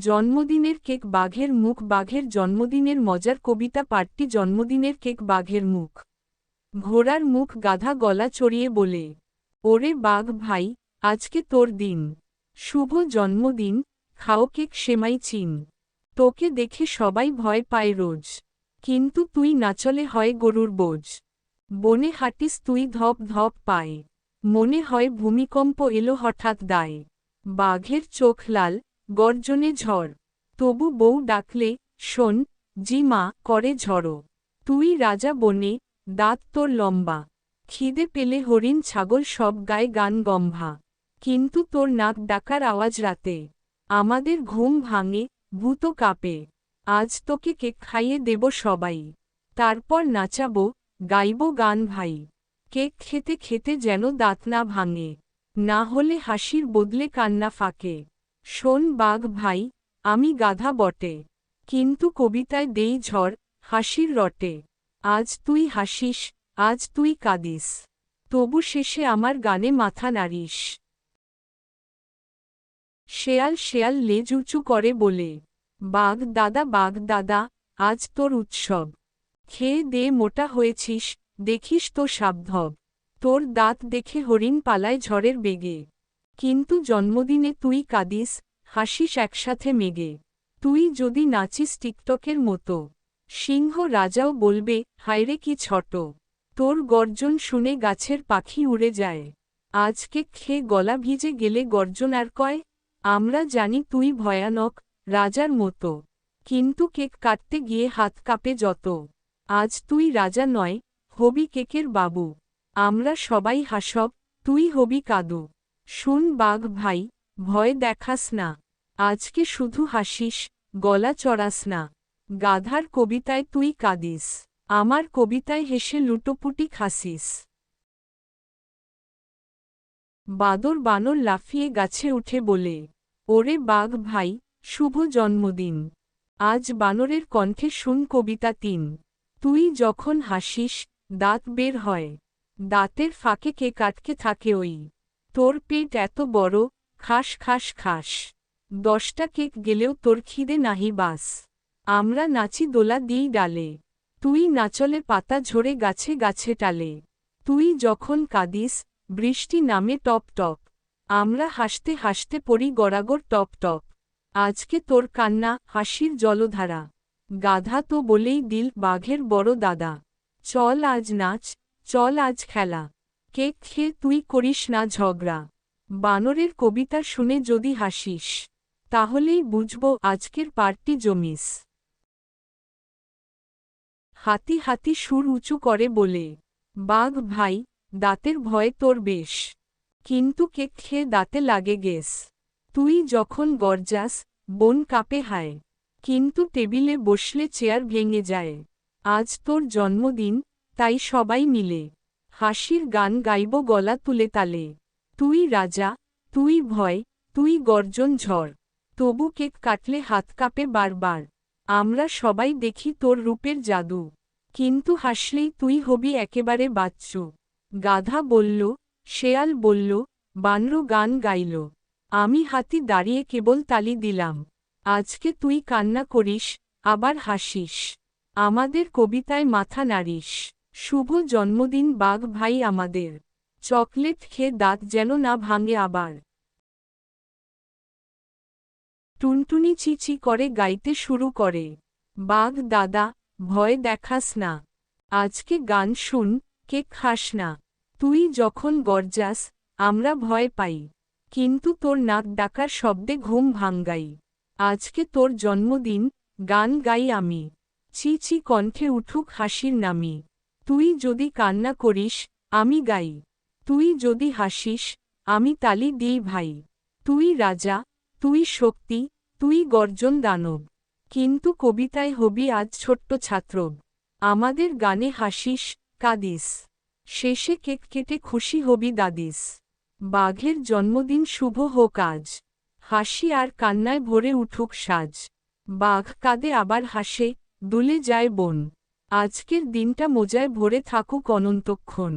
জন্মদিনের কেক বাঘের মুখ বাঘের জন্মদিনের মজার কবিতা পাঠটি জন্মদিনের কেক বাঘের মুখ। ঘোড়ার মুখ গাধা গলা চড়িয়ে বলে, ওরে বাঘ ভাই, আজকে তোর দিন। শুভ জন্মদিন, খাও কেক সেমাই চিন। তোকে দেখে সবাই ভয় পায় রোজ। কিন্তু তুই নাচলে হয় গরুর বোঝ। বনে হাঁটিস তুই ধপ ধপ পায়। মনে হয় ভূমিকম্প এলো হঠাৎ দায়। বাঘের চোখ লাল গর্জনে ঝড়। তবু বউ ডাকলে, শোন, জি মা, করে ঝড়ো। তুই রাজা বনে, দাঁত তোর লম্বা। খিদে পেলে হরিণ ছাগল সব গায়ে গান গম্ভা। কিন্তু তোর নাক ডাকার আওয়াজ রাতে। আমাদের ঘুম ভাঙে, ভূত কাঁপে। আজ তোকে কেক খাইয়ে দেব সবাই। তারপর নাচাবো, গাইব গান ভাই। কেক খেতে খেতে যেন দাঁত না ভাঙে। না হলে হাসির বদলে কান্না ফাঁকে। শোন বাঘ ভাই, আমি গাধা বটে। কিন্তু কবিতায় দেই ঝড়, হাসির রটে। আজ তুই হাসিস, আজ তুই কাঁদিস। তবু শেষে আমার গানে মাথা নাড়িস। শেয়াল শেয়াল লেজ উঁচু করে বলে, বাঘ দাদা বাঘ দাদা, আজ তোর উৎসব। খেয়ে দে মোটা হয়েছিস, দেখিস তো সাবধব। তোর দাঁত দেখে হরিণ পালায় ঝড়ের বেগে। কিন্তু জন্মদিনে তুই কাঁদিস হাসিস একসাথে মেগে। তুই যদি নাচিস টিকটকের মতো। সিংহ রাজাও বলবে, হায়রে কি ছট। তোর গর্জন শুনে গাছের পাখি উড়ে যায়। আজকে খেয়ে গলা ভিজে গেলে গর্জন আর কয়? আমরা জানি তুই ভয়ানক, রাজার মতো। কিন্তু কেক কাটতে গিয়ে হাত কাঁপে যত। আজ তুই রাজা নয়, হবি কেকের বাবু। আমরা সবাই হাসব, তুই হবি কাদু। শুন বাঘ ভাই ভয় দেখাস না। আজকে শুধু হাসিস, গলা চড়াস না। গাধার কবিতায় তুই কাঁদিস, আমার কবিতায় হেসে লুটোপুটি খাসিস। বাদর বানর লাফিয়ে গাছে উঠে বলে, ওরে বাঘ ভাই, শুভ জন্মদিন। আজ বানরের কণ্ঠে শুন কবিতা তিন। তুই যখন হাসিস, দাঁত বের হয়। দাঁতের ফাঁকে কে কাটকে থাকে ওই। তোর পেট এত বড় খাস খাস খাস। দশটা কেক গেলেও তোর খিদে নাহি বাস। আমরা নাচি দোলা দিই ডালে। তুই নাচলে পাতা ঝরে গাছে গাছে টালে। তুই যখন কাদিস, বৃষ্টি নামে টপ টপ। আমরা হাসতে হাসতে পড়ি গড়াগড় টপ টপ। আজকে তোর কান্না, হাসির জলধারা। গাধা তো বলেই দিল বাঘের বড় দাদা। চল আজ নাচ, চল আজ খেলা। কেক খেয়ে তুই করিস না ঝগড়া। বানরের কবিতা শুনে যদি হাসিস, তাহলেই বুঝব আজকের পার্টি জমিস। হাতি হাতি সুর উঁচু করে বলে, বাঘ ভাই, দাঁতের ভয়ে তোর বেশ। কিন্তু কেক খেয়ে দাঁতে লাগে গেস। তুই যখন গরজাস, বন কাপে হায়। কিন্তু টেবিলে বসলে চেয়ার ভেঙে যায়। আজ তোর জন্মদিন, তাই সবাই মিলে। হাসির গান গাইব গলা তুলে তালে। তুই রাজা, তুই ভয়, তুই গর্জন ঝড়। তবু কেক কাটলে হাত কাঁপে বারবার। আমরা সবাই দেখি তোর রূপের জাদু। কিন্তু হাসলেই তুই হবি একেবারে বাচ্চু। গাধা বলল, শেয়াল বলল, বানর গান গাইল। আমি হাতি দাঁড়িয়ে কেবল তালি দিলাম। আজকে তুই কান্না করিস, আবার হাসিস। আমাদের কবিতায় মাথা নাড়িস। শুভ জন্মদিন বাঘ ভাই আমাদের। চকলেট খেয়ে দাঁত যেন না ভাঙে আবার। টুনটুনি চিচি করে গাইতে শুরু করে। বাঘ, দাদা, ভয় দেখাস না। আজকে গান শুন কে খাস না। তুই যখন গরজাস, আমরা ভয় পাই। কিন্তু তোর নাক ডাকার শব্দে ঘুম ভাঙ্গাই। আজকে তোর জন্মদিন, গান গাই আমি। ছি ছি কণ্ঠে উঠুক হাসির নামি। তুই যদি কান্না করিস, আমি গাই। তুই যদি হাসিস, আমি তালি দিই ভাই। তুই রাজা, তুই শক্তি, তুই গর্জন দানব। কিন্তু কবিতায় হবি আজ ছোট্ট ছাত্র আমাদের গানে হাসিস, কাদিস। শেষে কেক কেটে খুশি হবি দাদিস। বাঘের জন্মদিন শুভ হোক আজ। হাসি আর কান্নায় ভরে উঠুক সাজ। বাঘ কাঁদে আবার হাসে, দুলে যায় বন। আজকের দিনটা মোজায় ভরে থাকুক অনন্তক্ষণ।